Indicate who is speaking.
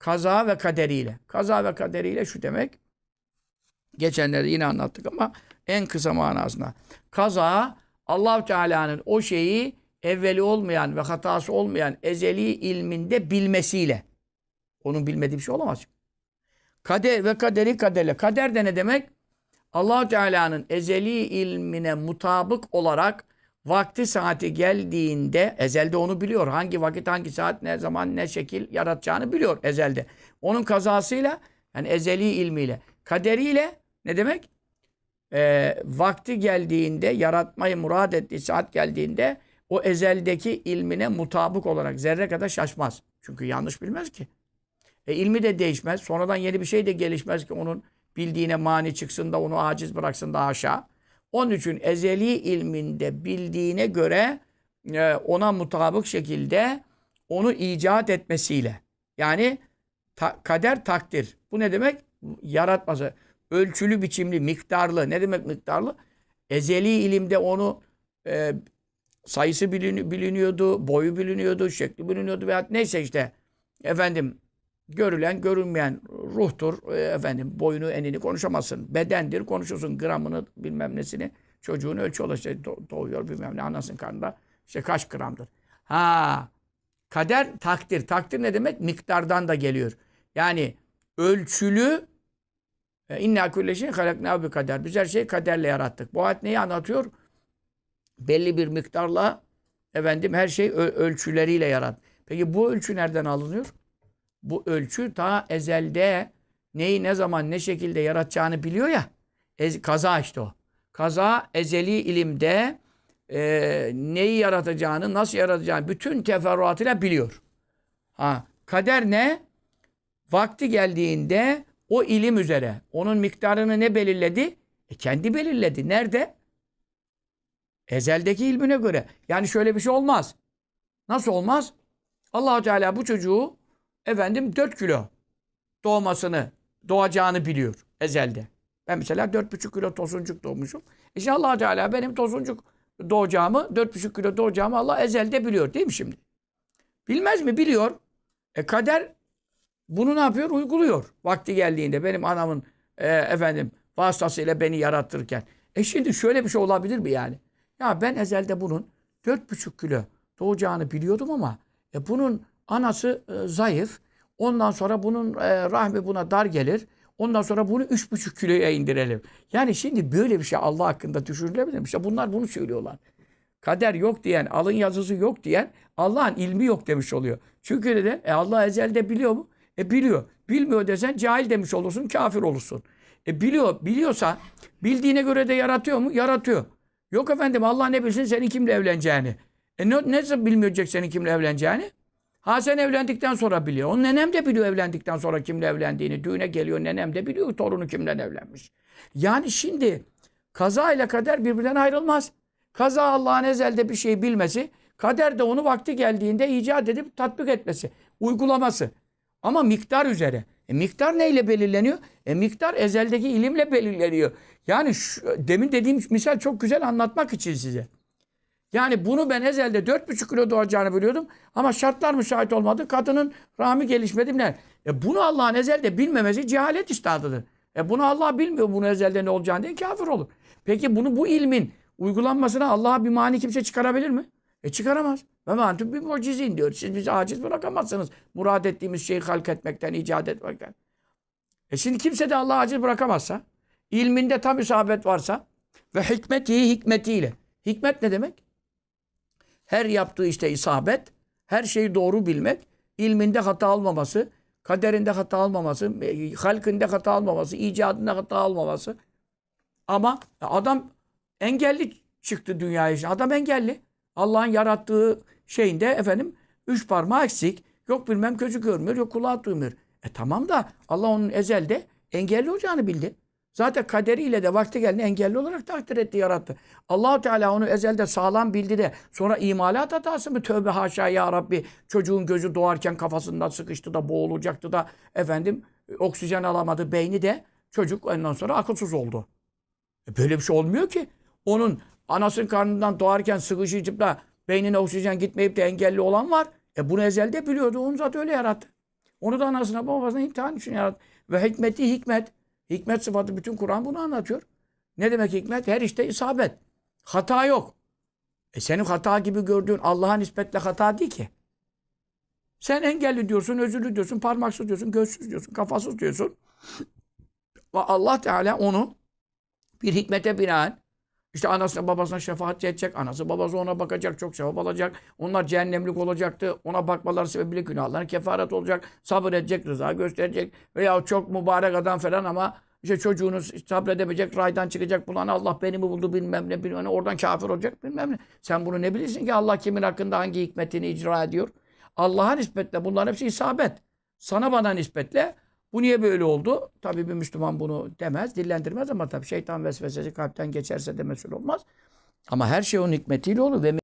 Speaker 1: kaza ve kaderiyle. Kaza ve kaderiyle şu demek. Geçenlerde yine anlattık ama en kısa manasına. Kaza allah Teala'nın o şeyi evveli olmayan ve hatası olmayan ezeli ilminde bilmesiyle. Onun bilmediği bir şey olamaz. Kader ve kaderi kaderle. Kader de ne demek? allah Teala'nın ezeli ilmine mutabık olarak vakti saati geldiğinde ezelde onu biliyor. Hangi vakit, hangi saat, ne zaman, ne şekil yaratacağını biliyor ezelde. Onun kazasıyla yani ezeli ilmiyle. Kaderiyle ne demek? Ee, vakti geldiğinde, yaratmayı murad ettiği saat geldiğinde o ezeldeki ilmine mutabık olarak zerre kadar şaşmaz. Çünkü yanlış bilmez ki. E, ilmi de değişmez. Sonradan yeni bir şey de gelişmez ki onun bildiğine mani çıksın da onu aciz bıraksın da aşağı. Onun için ezeli ilminde bildiğine göre e, ona mutabık şekilde onu icat etmesiyle. Yani ta- kader takdir. Bu ne demek? Yaratması. Ölçülü biçimli, miktarlı. Ne demek miktarlı? Ezeli ilimde onu e, sayısı bilini- biliniyordu, boyu biliniyordu, şekli biliniyordu veya neyse işte efendim görülen görünmeyen ruhtur. E, efendim boyunu enini konuşamazsın. Bedendir konuşursun gramını bilmem nesini. Çocuğun ölçü olur işte do- doğuyor bilmem ne anasının karnında. işte kaç gramdır. Ha kader takdir. Takdir ne demek? Miktardan da geliyor. Yani ölçülü e, inna kulle şeyin halakna bir kader. Biz her şeyi kaderle yarattık. Bu ayet neyi anlatıyor? Belli bir miktarla efendim her şey ölçüleriyle yarat. Peki bu ölçü nereden alınıyor? Bu ölçü ta ezelde neyi ne zaman ne şekilde yaratacağını biliyor ya. Ez- kaza işte o. Kaza ezeli ilimde e, neyi yaratacağını, nasıl yaratacağını bütün teferruatıyla biliyor. Ha, kader ne? Vakti geldiğinde o ilim üzere onun miktarını ne belirledi? E kendi belirledi. Nerede? Ezeldeki ilmine göre. Yani şöyle bir şey olmaz. Nasıl olmaz? allah Teala bu çocuğu efendim 4 kilo doğmasını, doğacağını biliyor ezelde. Ben mesela 4,5 kilo tosuncuk doğmuşum. E şimdi allah Teala benim tosuncuk doğacağımı, 4,5 kilo doğacağımı Allah ezelde biliyor değil mi şimdi? Bilmez mi? Biliyor. E kader bunu ne yapıyor? Uyguluyor. Vakti geldiğinde benim anamın e, efendim vasıtasıyla beni yarattırırken. E şimdi şöyle bir şey olabilir mi yani? Ya ben ezelde bunun 4,5 kilo doğacağını biliyordum ama e, bunun anası e, zayıf. Ondan sonra bunun e, rahmi buna dar gelir. Ondan sonra bunu 3,5 kiloya indirelim. Yani şimdi böyle bir şey Allah hakkında düşünülebilir mi? İşte bunlar bunu söylüyorlar. Kader yok diyen, alın yazısı yok diyen Allah'ın ilmi yok demiş oluyor. Çünkü neden? E Allah ezelde biliyor mu? E biliyor. Bilmiyor desen cahil demiş olursun, kafir olursun. E biliyor, biliyorsa bildiğine göre de yaratıyor mu? Yaratıyor. Yok efendim Allah ne bilsin senin kimle evleneceğini. E ne, nasıl bilmeyecek senin kimle evleneceğini? Ha sen evlendikten sonra biliyor. O nenem de biliyor evlendikten sonra kimle evlendiğini. Düğüne geliyor nenem de biliyor torunu kimle evlenmiş. Yani şimdi kaza ile kader birbirinden ayrılmaz. Kaza Allah'ın ezelde bir şey bilmesi, kader de onu vakti geldiğinde icat edip tatbik etmesi, uygulaması. Ama miktar üzere. E miktar neyle belirleniyor? E miktar ezeldeki ilimle belirleniyor. Yani şu, demin dediğim misal çok güzel anlatmak için size. Yani bunu ben ezelde 4,5 kilo doğacağını biliyordum. Ama şartlar müsait olmadı. Kadının rahmi gelişmedi. Ne? E bunu Allah'ın ezelde bilmemesi cehalet istadıdır. E bunu Allah bilmiyor bunu ezelde ne olacağını diye kafir olur. Peki bunu bu ilmin uygulanmasına Allah'a bir mani kimse çıkarabilir mi? E çıkaramaz. Ve mantum bir mucizin diyor. Siz bizi aciz bırakamazsınız. Murad ettiğimiz şeyi halk etmekten, icat etmekten. E şimdi kimse de Allah'ı aciz bırakamazsa, ilminde tam isabet varsa ve hikmeti hikmetiyle. Hikmet ne demek? Her yaptığı işte isabet, her şeyi doğru bilmek, ilminde hata olmaması, kaderinde hata olmaması, e, halkinde hata olmaması, icadında hata olmaması. Ama adam engelli çıktı dünyaya. Adam engelli. Allah'ın yarattığı şeyinde efendim üç parmağı eksik. Yok bilmem gözü görmüyor, yok kulağı duymuyor. E tamam da Allah onun ezelde engelli olacağını bildi. Zaten kaderiyle de vakti geldi engelli olarak takdir etti, yarattı. Allahu Teala onu ezelde sağlam bildi de sonra imalat hatası mı? Tövbe haşa ya Rabbi. Çocuğun gözü doğarken kafasından sıkıştı da boğulacaktı da efendim oksijen alamadı beyni de çocuk ondan sonra akılsız oldu. E böyle bir şey olmuyor ki. Onun anasının karnından doğarken sıkışıp da beynine oksijen gitmeyip de engelli olan var. E bunu ezelde biliyordu. Onu zaten öyle yarattı. Onu da anasına babasına imtihan için yarattı. Ve hikmeti hikmet. Hikmet sıfatı bütün Kur'an bunu anlatıyor. Ne demek hikmet? Her işte isabet. Hata yok. E senin hata gibi gördüğün Allah'a nispetle hata değil ki. Sen engelli diyorsun, özürlü diyorsun, parmaksız diyorsun, gözsüz diyorsun, kafasız diyorsun. Ve Allah Teala onu bir hikmete binaen işte anasına babasına şefaat edecek. Anası babası ona bakacak. Çok sevap alacak. Onlar cehennemlik olacaktı. Ona bakmaları sebebiyle günahlarına kefaret olacak. Sabır edecek, rıza gösterecek. Veya çok mübarek adam falan ama işte çocuğunuz sabredemeyecek, raydan çıkacak. Bulan Allah beni mi buldu bilmem ne bilmem ne. Oradan kafir olacak bilmem ne. Sen bunu ne bilirsin ki Allah kimin hakkında hangi hikmetini icra ediyor? Allah'a nispetle bunların hepsi isabet. Sana bana nispetle bu niye böyle oldu? Tabii bir Müslüman bunu demez, dillendirmez ama tabii şeytan vesvesesi kalpten geçerse de mesul olmaz. Ama her şey onun hikmetiyle olur ve